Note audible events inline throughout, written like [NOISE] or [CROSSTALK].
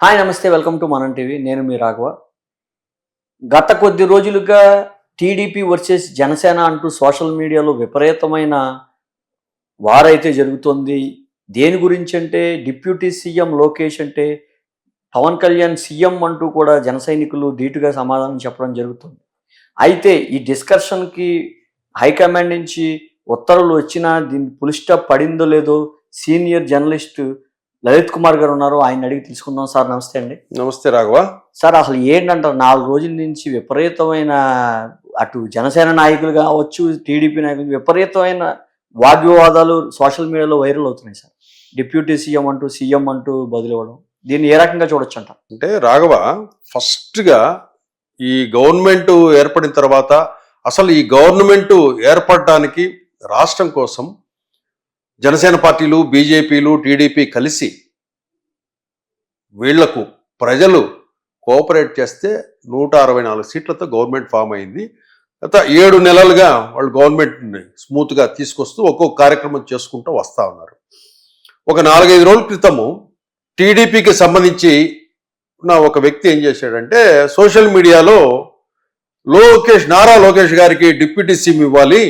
Hi నమస్తే welcome to మనం TV. నేను మీ రాఘవ. గత కొద్ది రోజులుగా టీడీపీ వర్సెస్ జనసేన అంటూ సోషల్ మీడియాలో విపరీతమైన వారైతే జరుగుతోంది. దేని గురించి అంటే డిప్యూటీ సీఎం లోకేష్ అంటే పవన్ కళ్యాణ్ సీఎం అంటూ కూడా జన సైనికులు ధీటుగా సమాధానం చెప్పడం జరుగుతుంది. అయితే ఈ డిస్కషన్కి హైకమాండ్ నుంచి ఉత్తర్వులు వచ్చినా దీని పులి స్టాప్ పడిందో లేదో సీనియర్ జర్నలిస్ట్ లలిత్ కుమార్ గారు ఉన్నారు ఆయన అడిగి తెలుసుకుందాం సార్. నమస్తే అండి. నమస్తే రాఘవ. సార్ అసలు ఏంటంటారు? నాలుగు రోజుల నుంచి విపరీతమైన అటు జనసేన నాయకులు కావచ్చు టీడీపీ నాయకులు విపరీతమైన వాగ్వివాదాలు సోషల్ మీడియాలో వైరల్ అవుతున్నాయి సార్. డిప్యూటీ సీఎం అంటూ సీఎం అంటూ బదులు ఇవ్వడం. దీన్ని ఏ రకంగా చూడొచ్చు అంట అంటే రాఘవ ఫస్ట్గా ఈ గవర్నమెంట్ ఏర్పడిన తర్వాత అసలు ఈ గవర్నమెంట్ ఏర్పడడానికి రాష్ట్రం కోసం జనసేన పార్టీలు బీజేపీలు టీడీపీ కలిసి వీళ్ళకు ప్రజలు కోఆపరేట్ చేస్తే నూట అరవై నాలుగు సీట్లతో గవర్నమెంట్ ఫామ్ అయింది. గత ఏడు నెలలుగా వాళ్ళు గవర్నమెంట్ని స్మూత్గా తీసుకొస్తూ ఒక్కొక్క కార్యక్రమం చేసుకుంటూ వస్తూ ఉన్నారు. ఒక నాలుగైదు రోజుల క్రితము టీడీపీకి సంబంధించి ఉన్న ఒక వ్యక్తి ఏం చేశాడంటే సోషల్ మీడియాలో లోకేష్ నారా లోకేష్ గారికి డిప్యూటీ సీఎం ఇవ్వాలి.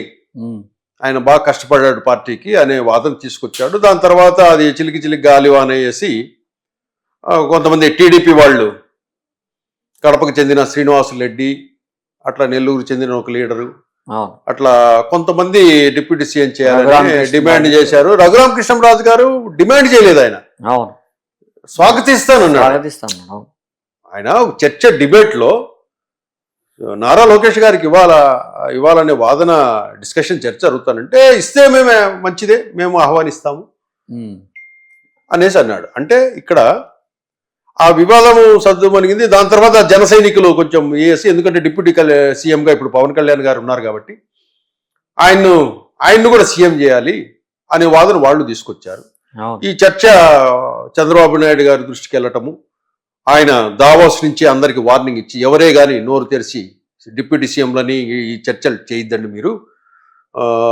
ఆయన బాగా కష్టపడ్డాడు పార్టీకి అనే వాదన తీసుకొచ్చాడు. దాని తర్వాత అది చిలికి చిలికి గాలివాన వేసి ఆ, కొంతమంది టీడీపీ వాళ్ళు కడపకు చెందిన శ్రీనివాసులు రెడ్డి అట్లా నెల్లూరు చెందిన ఒక లీడరు అట్లా కొంతమంది డిప్యూటీ సీఎం చేయాలని డిమాండ్. చేశారు. రఘురామకృష్ణరాజు గారు డిమాండ్ చేయలేదు ఆయన. స్వాగతిస్తాను ఆయన చర్చ డిబేట్లో నారా లోకేష్ గారికి ఇవాళ ఇవ్వాలనే వాదన డిస్కషన్ చర్చ జరుగుతానంటే ఇస్తే మేమే మంచిదే మేము ఆహ్వానిస్తాము. అనేసి అన్నాడు. అంటే ఇక్కడ ఆ వివాదము సర్దుమణిగింది. దాని తర్వాత జన సైనికులు కొంచెం వేసి ఎందుకంటే డిప్యూటీ సీఎంగా ఇప్పుడు పవన్ కళ్యాణ్ గారు ఉన్నారు కాబట్టి ఆయన్ను ఆయన్ను కూడా సీఎం చేయాలి అనే వాదన వాళ్ళు తీసుకొచ్చారు. ఈ చర్చ చంద్రబాబు నాయుడు గారి దృష్టికి వెళ్ళటము ఆయన దావాస్ నుంచి అందరికి వార్నింగ్ ఇచ్చి ఎవరే కానీ నోరు తెరిచి డిప్యూటీ సీఎంలని ఈ చర్చలు చేయొద్దండి మీరు.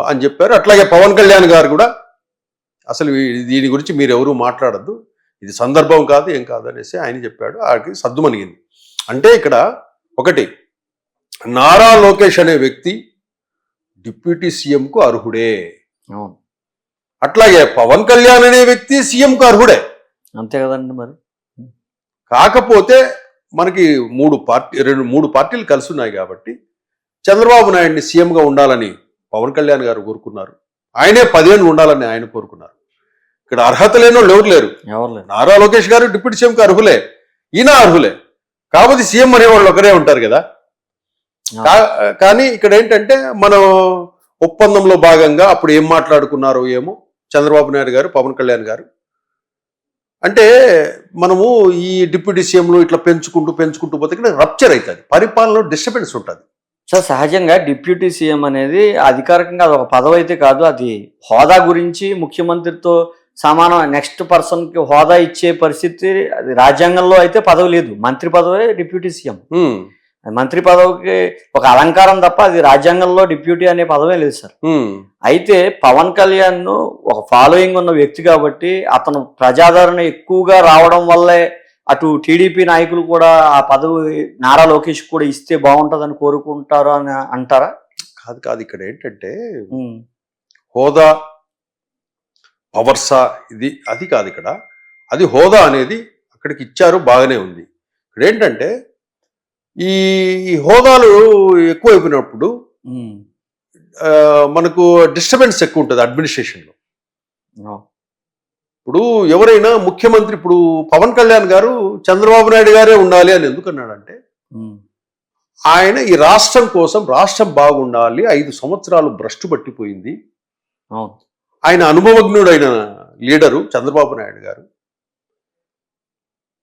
అని చెప్పారు. అట్లాగే పవన్ కళ్యాణ్ గారు కూడా అసలు దీని గురించి మీరు ఎవరు మాట్లాడద్దు. ఇది సందర్భం కాదు ఏం కాదు అనేసి ఆయన చెప్పాడు. ఆయనకి సద్దుమణిగింది అంటే ఇక్కడ ఒకటి నారా లోకేష్ అనే వ్యక్తి డిప్యూటీ సీఎంకు అర్హుడే. అట్లాగే పవన్ కళ్యాణ్ అనే వ్యక్తి సీఎంకు అర్హుడే. అంతే కదండి మరి. కాకపోతే మనకి మూడు పార్టీ రెండు మూడు పార్టీలు కలిసి ఉన్నాయి కాబట్టి చంద్రబాబు నాయుడిని సీఎంగా ఉండాలని పవన్ కళ్యాణ్ గారు కోరుకున్నారు. ఆయనే పదేళ్ళు ఉండాలని ఆయన కోరుకున్నారు. ఇక్కడ అర్హత లేని వాళ్ళు ఎవరు లేరు? ఎవరు లేరు? నారా లోకేష్ గారు డిప్యూటీ సీఎంకి అర్హులే. ఈయన అర్హులే. కాకపోతే సీఎం అనేవాళ్ళు ఒకరే ఉంటారు కదా. కానీ ఇక్కడ ఏంటంటే మనం ఒప్పందంలో భాగంగా అప్పుడు ఏం మాట్లాడుకున్నారో ఏమో చంద్రబాబు నాయుడు గారు పవన్ కళ్యాణ్ గారు అంటే మనము ఈ డిప్యూటీ సీఎంలు ఇట్లా పెంచుకుంటూ పెంచుకుంటూ పోతే రప్చర్ అవుతుంది పరిపాలనలో డిస్టర్బెన్స్ ఉంటుంది. సార్ సహజంగా డిప్యూటీ సీఎం అనేది అధికారికంగా అది ఒక పదవి అయితే కాదు అది హోదా గురించి ముఖ్యమంత్రితో సమానం నెక్స్ట్ పర్సన్కి హోదా ఇచ్చే పరిస్థితి అది రాజ్యాంగంలో అయితే పదవి లేదు. మంత్రి పదవే డిప్యూటీ సీఎం. మంత్రి పదవికి ఒక అలంకారం తప్ప అది రాజ్యాంగంలో డిప్యూటీ అనే పదవే లేదు సార్. అయితే పవన్ కళ్యాణ్ ఒక ఫాలోయింగ్ ఉన్న వ్యక్తి కాబట్టి అతను ప్రజాదరణ ఎక్కువగా రావడం వల్లే అటు టీడీపీ నాయకులు కూడా ఆ పదవి నారా లోకేష్ కూడా ఇస్తే బాగుంటుందని కోరుకుంటారు అని అంటారా? కాదు కాదు. ఇక్కడ ఏంటంటే హోదా పవర్సా ఇది అది కాదు ఇక్కడ. అది హోదా అనేది అక్కడికి ఇచ్చారు బాగానే ఉంది. ఇక్కడ ఏంటంటే ఈ హోదాలు ఎక్కువైపోయినప్పుడు మనకు డిస్టర్బెన్స్ ఎక్కువ ఉంటుంది అడ్మినిస్ట్రేషన్లో ఇప్పుడు ఎవరైనా ముఖ్యమంత్రి ఇప్పుడు పవన్ కళ్యాణ్ గారు చంద్రబాబు నాయుడు గారే ఉండాలి అని ఎందుకు అన్నాడంటే ఉమ్, ఆయన ఈ రాష్ట్రం కోసం రాష్ట్రం బాగుండాలి ఐదు సంవత్సరాలు భ్రష్టు పట్టిపోయింది. ఆయన అనుభవజ్ఞుడైన లీడరు చంద్రబాబు నాయుడు గారు.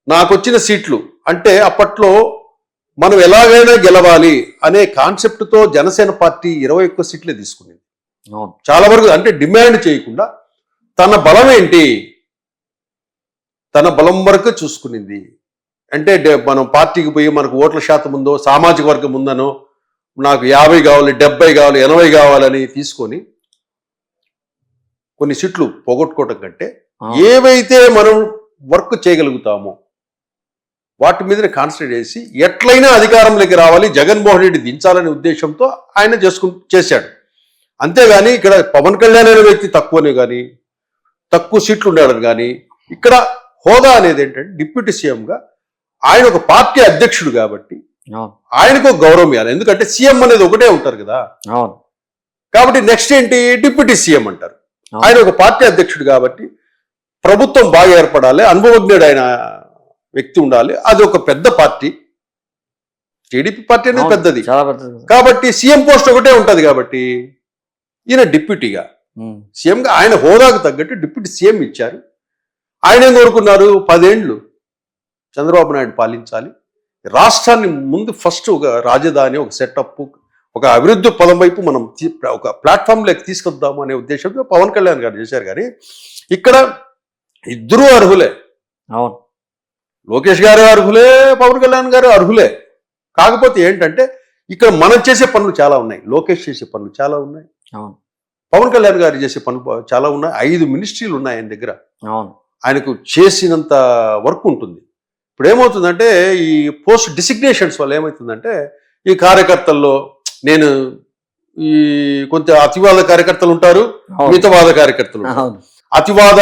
నాకు వచ్చిన సీట్లు అంటే అప్పట్లో మనం ఎలాగైనా గెలవాలి అనే కాన్సెప్ట్తో జనసేన పార్టీ ఇరవై ఒక్క సీట్లే తీసుకునేది. అవును. చాలా వరకు అంటే డిమాండ్ చేయకుండా తన బలం ఏంటి? తన బలం వరకు చూసుకునింది. అంటే మనం పార్టీకి పోయి మనకు ఓట్ల శాతం ఉందో సామాజిక వర్గం ఉందనో నాకు యాభై కావాలి డెబ్బై కావాలి ఎనభై కావాలని తీసుకొని కొన్ని సీట్లు పోగొట్టుకోవటం కంటే. ఏవైతే మనం వర్క్ చేయగలుగుతామో వాటి మీదనే కాన్సన్ట్రేట్ చేసి ఎట్లయినా అధికారంలోకి రావాలి జగన్మోహన్ రెడ్డి దించాలనే ఉద్దేశంతో ఆయన చేసుకు చేశాడు. అంతేగాని ఇక్కడ పవన్ కళ్యాణ్ అనే వ్యక్తి తక్కువనే కానీ తక్కువ సీట్లు ఉండాలని కానీ ఇక్కడ హోదా అనేది ఏంటంటే డిప్యూటీ సీఎంగా ఆయన ఒక పార్టీ అధ్యక్షుడు కాబట్టి ఆయనకు ఒక గౌరవం ఇవ్వాలి. ఎందుకంటే సీఎం అనేది ఒకటే ఉంటారు కదా. కాబట్టి నెక్స్ట్ ఏంటి? డిప్యూటీ సీఎం అంటారు. ఆయన ఒక పార్టీ అధ్యక్షుడు కాబట్టి ప్రభుత్వం బాగా ఏర్పడాలి అనుభవజ్ఞుడు ఆయన వ్యక్తి ఉండాలి. అది ఒక పెద్ద పార్టీ. టీడీపీ పార్టీ అనేది. పెద్దది. కాబట్టి సీఎం పోస్ట్ ఒకటే ఉంటది కాబట్టి ఈయన డిప్యూటీగా. సీఎంగా ఆయన హోదాకు తగ్గట్టు డిప్యూటీ సీఎం ఇచ్చారు. ఆయన ఏం కోరుకున్నారు? పదేండ్లు చంద్రబాబు నాయుడు పాలించాలి. రాష్ట్రాన్ని ముందు ఫస్ట్ ఒక రాజధాని ఒక సెటప్ ఒక అభివృద్ధి పదం వైపు మనం ఒక ప్లాట్ఫామ్లోకి తీసుకొద్దాము అనే ఉద్దేశంతో పవన్ కళ్యాణ్ గారు చేశారు. కానీ ఇక్కడ ఇద్దరూ అర్హులే. అవును. లోకేష్ గారు అర్హులే పవన్ కళ్యాణ్ గారు అర్హులే. కాకపోతే ఏంటంటే ఇక్కడ మనం చేసే పనులు చాలా ఉన్నాయి. లోకేష్ చేసే పనులు చాలా ఉన్నాయి. అవును. పవన్ కళ్యాణ్ గారు చేసే పనులు చాలా ఉన్నాయి. ఐదు మినిస్ట్రీలు ఉన్నాయి ఆయన దగ్గర. అవును. ఆయనకు చేసినంత వర్క్ ఉంటుంది. ఇప్పుడు ఏమవుతుందంటే ఈ పోస్ట్ డిసిగ్నేషన్స్ వల్ల ఏమవుతుందంటే ఈ కార్యకర్తల్లో నేను ఈ కొంత అతివాద కార్యకర్తలు ఉంటారు మితవాద కార్యకర్తలు అతివాద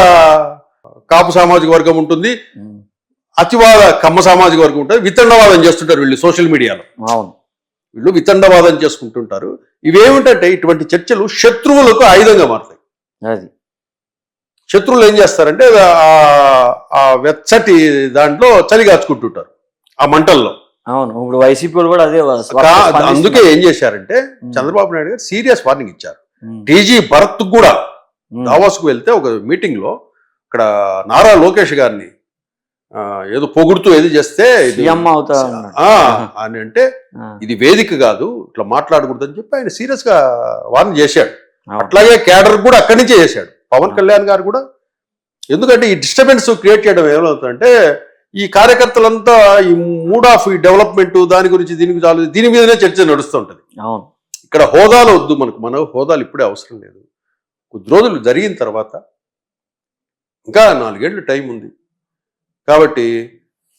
కాపు సామాజిక వర్గం ఉంటుంది. అతివాద కమ్మ సామాజిక వర్గం ఉంటుంది వితండవాదం చేస్తుంటారు వీళ్ళు సోషల్ మీడియాలో. అవును. వీళ్ళు వితండవాదం చేసుకుంటుంటారు. ఇవేమిటంటే ఇటువంటి చర్చలు శత్రువులకు ఆయుధంగా మారుతాయి. అది. శత్రువులు ఏం చేస్తారంటే ఆ- వెచ్చటి దాంట్లో చలి కాచుకుంటుంటారు ఆ మంటల్లో. అవును. ఇప్పుడు వైసీపీ కూడా అదే. అందుకే ఏం చేశారంటే చంద్రబాబు నాయుడు గారు సీరియస్ వార్నింగ్ ఇచ్చారు. టీజీ భరత్ కూడా దావాస్కు వెళ్తే ఒక మీటింగ్లో ఇక్కడ నారా లోకేష్ గారిని ఏదో పొగుడుతూ ఏది చేస్తే [LAUGHS] అని అంటే ఇది వేదిక కాదు ఇట్లా మాట్లాడకూడదు అని చెప్పి ఆయన సీరియస్గా వార్న్ చేశాడు. అట్లాగే క్యాడర్ కూడా అక్కడి నుంచే చేశాడు. పవన్ కళ్యాణ్ గారు కూడా. ఎందుకంటే ఈ డిస్టర్బెన్స్ క్రియేట్ చేయడం ఏమవుతుందంటే ఈ కార్యకర్తలంతా ఈ మూడ్ ఆఫ్ ఈ డెవలప్మెంట్ దాని గురించి దీని గురించి ఆలోచి- దీని మీదనే చర్చ నడుస్తుంటది ఇక్కడ హోదాలు వద్దు మనకు మన హోదాలు ఇప్పుడే అవసరం లేదు. కొద్ది రోజులు జరిగిన తర్వాత ఇంకా నాలుగేళ్ళు టైం ఉంది. కాబట్టి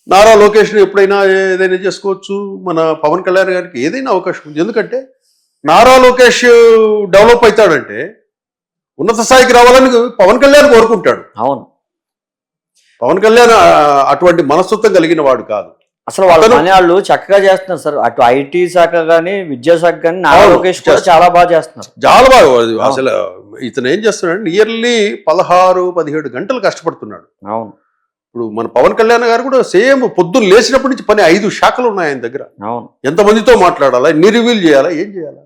నారా లోకేష్ ఎప్పుడైనా ఏదైనా చేసుకోవచ్చు. మన పవన్ కళ్యాణ్ గారికి ఏదైనా అవకాశం ఉంది. ఎందుకంటే నారా లోకేష్ డెవలప్ అవుతాడంటే ఉన్నత స్థాయికి రావాలని పవన్ కళ్యాణ్ కోరుకుంటాడు. అవును. పవన్ కళ్యాణ్ అటువంటి మనస్తత్వం కలిగిన వాడు కాదు. అసలు వాళ్ళ వాళ్ళు చక్కగా చేస్తున్నారు సార్. అటు ఐటీ శాఖ కానీ విద్యాశాఖ కానీ నారా లోకేష్ కూడా. చాలా బాగా చేస్తున్నారు. చాలా బాగా. అసలు ఇతను ఏం చేస్తున్నాడు? నియర్లీ పదహారు పదిహేడు గంటలు కష్టపడుతున్నాడు. అవును. ఇప్పుడు మన పవన్ కళ్యాణ్ గారు కూడా సేమ్ పొద్దున్న లేచినప్పటి నుంచి పని ఐదు శాఖలు ఉన్నాయి ఆయన దగ్గర. ఎంతమందితో మాట్లాడాలా? ఎన్ని రివ్యూలు చేయాలా? ఏం చేయాలా?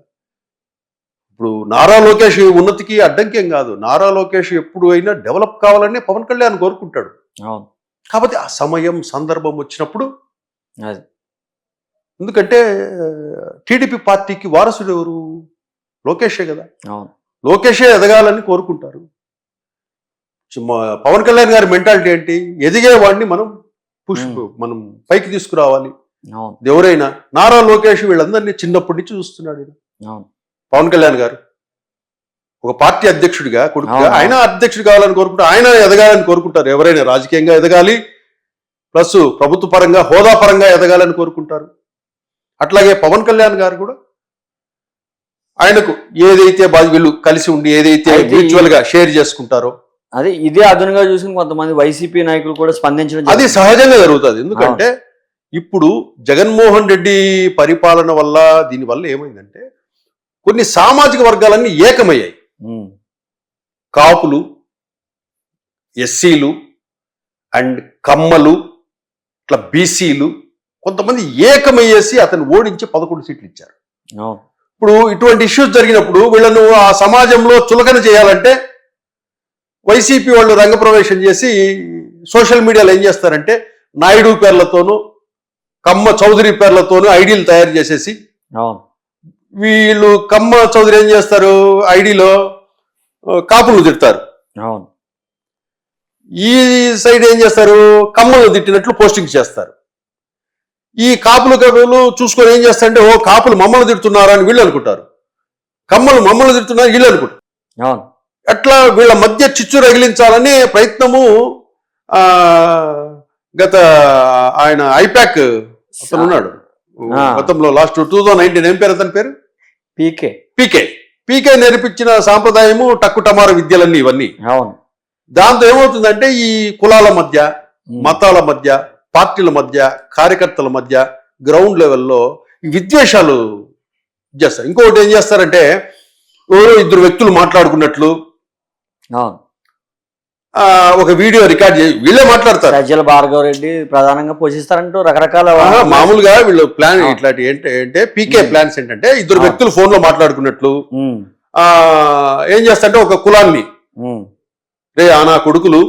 ఇప్పుడు నారా లోకేష్ ఉన్నతికి అడ్డంకేం కాదు. నారా లోకేష్ ఎప్పుడు అయినా డెవలప్ కావాలని పవన్ కళ్యాణ్ కోరుకుంటాడు. కాబట్టి ఆ సమయం సందర్భం వచ్చినప్పుడు ఎందుకంటే టీడీపీ పార్టీకి వారసుడు ఎవరు? లోకేషే కదా. లోకేషే ఎదగాలని కోరుకుంటారు. పవన్ కళ్యాణ్ గారి మెంటాలిటీ ఏంటి? ఎదిగే వాడిని మనం పుష్. మనం పైకి తీసుకురావాలి. ఎవరైనా నారా లోకేష్ వీళ్ళందరినీ చిన్నప్పటి నుంచి చూస్తున్నాడు పవన్ కళ్యాణ్ గారు. ఒక పార్టీ అధ్యక్షుడిగా కొడుకుగా. ఆయన అధ్యక్షుడు కావాలని కోరుకుంటారు ఆయన ఎదగాలని కోరుకుంటారు. ఎవరైనా రాజకీయంగా ఎదగాలి ప్లస్ ప్రభుత్వ పరంగా హోదా పరంగా ఎదగాలని కోరుకుంటారు. అట్లాగే పవన్ కళ్యాణ్ గారు కూడా ఆయనకు ఏదైతే బాధ్య వీళ్ళు కలిసి ఉండి ఏదైతే మ్యూచువల్గా షేర్ చేసుకుంటారో అదే ఇదే అదునుగా చూసుకుని కొంతమంది వైసీపీ నాయకులు కూడా స్పందించడం అది. సహజంగా జరుగుతుంది. ఎందుకంటే ఇప్పుడు జగన్మోహన్ రెడ్డి పరిపాలన వల్ల దీని వల్ల ఏమైందంటే కొన్ని సామాజిక వర్గాలన్నీ ఏకమయ్యాయి. కాపులు ఎస్సీలు అండ్ కమ్మలు ఇట్లా బీసీలు కొంతమంది ఏకమయ్యేసి అతను ఓడించి పదకొండు సీట్లు ఇచ్చారు. ఇప్పుడు ఇటువంటి ఇష్యూస్ జరిగినప్పుడు వీళ్ళను ఆ సమాజంలో చులకన చేయాలంటే వైసీపీ వాళ్ళు రంగప్రవేశం చేసి సోషల్ మీడియాలో ఏం చేస్తారంటే నాయుడు పేర్లతోనూ కమ్మ చౌదరి పేర్లతోనూ ఐడీలు తయారు చేసేసి అవును. వీళ్ళు కమ్మ చౌదరి ఏం చేస్తారు? ఐడిలో కాపులు తిడతారు. అవును. ఈ సైడ్ ఏం చేస్తారు? కమ్మలు తిట్టినట్లు పోస్టింగ్ చేస్తారు. ఈ కాపులు కవులు చూసుకొని ఏం చేస్తారంటే ఓ కాపులు మమ్మల్ని తిడుతున్నారు అని వీళ్ళు అనుకుంటారు. కమ్మలు మమ్మల్ని తిడుతున్నారు వీళ్ళు అనుకుంటారు. అట్లా వీళ్ళ మధ్య చిచ్చు రగిలించాలనే ప్రయత్నము ఆ, గత ఆయన ఐపాక్ అతను ఉన్నాడు. గతంలో లాస్ట్ టూ థౌజండ్ నైన్టీన్ ఏం పేరు అతని పేరు? పీకే. పీకే. పీకే నేర్పించిన సాంప్రదాయము టక్కుటమార విద్యలన్నీ ఇవన్నీ. అవును. దాంతో ఏమవుతుందంటే ఈ కులాల మధ్య. మతాల మధ్య పార్టీల మధ్య కార్యకర్తల మధ్య గ్రౌండ్ లెవెల్లో విద్వేషాలు చేస్తారు. ఇంకొకటి ఏం చేస్తారంటే ఎవరో ఇద్దరు వ్యక్తులు మాట్లాడుకున్నట్లు ఒక వీడియో రికార్డ్ చేసి వీళ్ళే మాట్లాడతారు. సజ్జల భార్గవ రెడ్డి ప్రధానంగా పోషిస్తారంటూ రకరకాల మామూలుగా వీళ్ళు ప్లాన్. ఇట్లాంటి ఏంటి అంటే పీకే. ప్లాన్స్ ఏంటంటే ఇద్దరు. వ్యక్తులు ఫోన్లో మాట్లాడుకున్నట్లు. ఏం చేస్తారంటే ఒక కులాన్ని. రే ఆ నా కొడుకులు.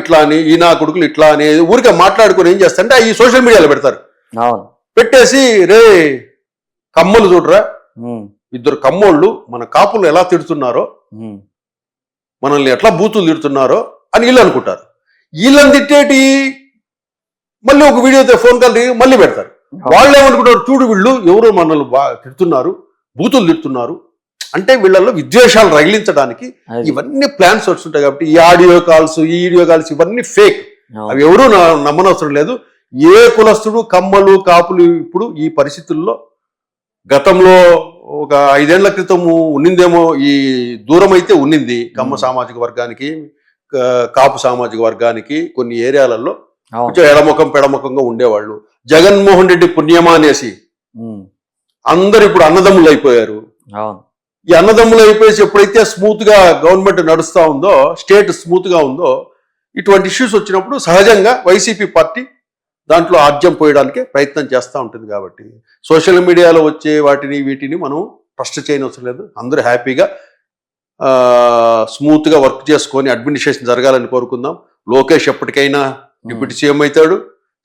ఇట్లా అని ఈ నా కొడుకులు ఇట్లా అని ఊరికే మాట్లాడుకుని ఏం చేస్తారంటే ఈ సోషల్ మీడియాలో పెడతారు. అవును. పెట్టేసి రే కమ్మలు చూడరా. ఇద్దరు కమ్మోళ్ళు మన కాపులు ఎలా తిడుతున్నారో మనల్ని ఎట్లా బూతులు తిడుతున్నారో అని వీళ్ళు అనుకుంటారు. వీళ్ళని తిట్టేటి మళ్ళీ ఒక వీడియో ఫోన్ కాల్ మళ్ళీ పెడతారు. వాళ్ళు ఏమనుకుంటారు? చూడు వీళ్ళు ఎవరో మనల్ని తిడుతున్నారు బూతులు తిడుతున్నారు. అంటే వీళ్ళల్లో విద్వేషాలు రగిలించడానికి. ఇవన్నీ ప్లాన్స్ వస్తుంటాయి కాబట్టి ఈ ఆడియో కాల్స్ ఈ వీడియో కాల్స్ ఇవన్నీ ఫేక్. అవి ఎవరూ నమ్మనవసరం లేదు. ఏ కులస్తుడు కమ్మలు కాపులు ఇప్పుడు ఈ పరిస్థితుల్లో గతంలో ఒక ఐదేళ్ళ క్రితము ఉన్నిందేమో ఈ దూరం అయితే ఉన్నింది కమ్మ మ్మ్. సామాజిక వర్గానికి కాపు సామాజిక వర్గానికి కొన్ని ఏరియాలలో కొంచెం ఎడముఖం పెడముఖంగా ఉండేవాళ్ళు. జగన్మోహన్ రెడ్డి పుణ్యమా అనేసి అందరు ఇప్పుడు అన్నదమ్ములు అయిపోయారు. ఈ అన్నదమ్ములు అయిపోయేసి ఎప్పుడైతే స్మూత్గా గవర్నమెంట్ నడుస్తా ఉందో స్టేట్ స్మూత్గా ఉందో ఇటువంటి ఇష్యూస్ వచ్చినప్పుడు సహజంగా వైసీపీ పార్టీ దాంట్లో ఆజ్యం పోయడానికి ప్రయత్నం చేస్తూ ఉంటుంది కాబట్టి. సోషల్ మీడియాలో వచ్చే వాటిని వీటిని మనం ట్రస్ట్ చేయనవసరం లేదు. అందరూ హ్యాపీగా ఆ, స్మూత్గా వర్క్ చేసుకొని అడ్మినిస్ట్రేషన్ జరగాలని కోరుకుందాం. లోకేష్ ఎప్పటికైనా డిప్యూటీ సీఎం అవుతాడు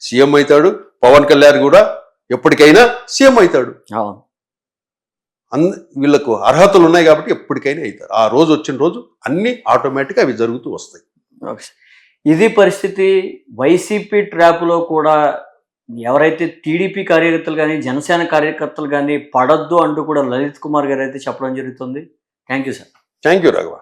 సీఎం అవుతాడు పవన్ కళ్యాణ్ కూడా ఎప్పటికైనా సీఎం అవుతాడు. అంద వీళ్ళకు అర్హతలు ఉన్నాయి కాబట్టి ఎప్పటికైనా అవుతారు. ఆ రోజు వచ్చిన రోజు అన్ని ఆటోమేటిక్గా అవి జరుగుతూ వస్తాయి. ఇది పరిస్థితి వైసీపీ ట్రాప్లో కూడా ఎవరైతే టీడీపీ కార్యకర్తలు కానీ జనసేన కార్యకర్తలు కానీ పడద్దు అంటూ కూడా లలిత్ కుమార్ గారు అయితే చెప్పడం జరుగుతుంది. Thank you sir. Thank you Raghava.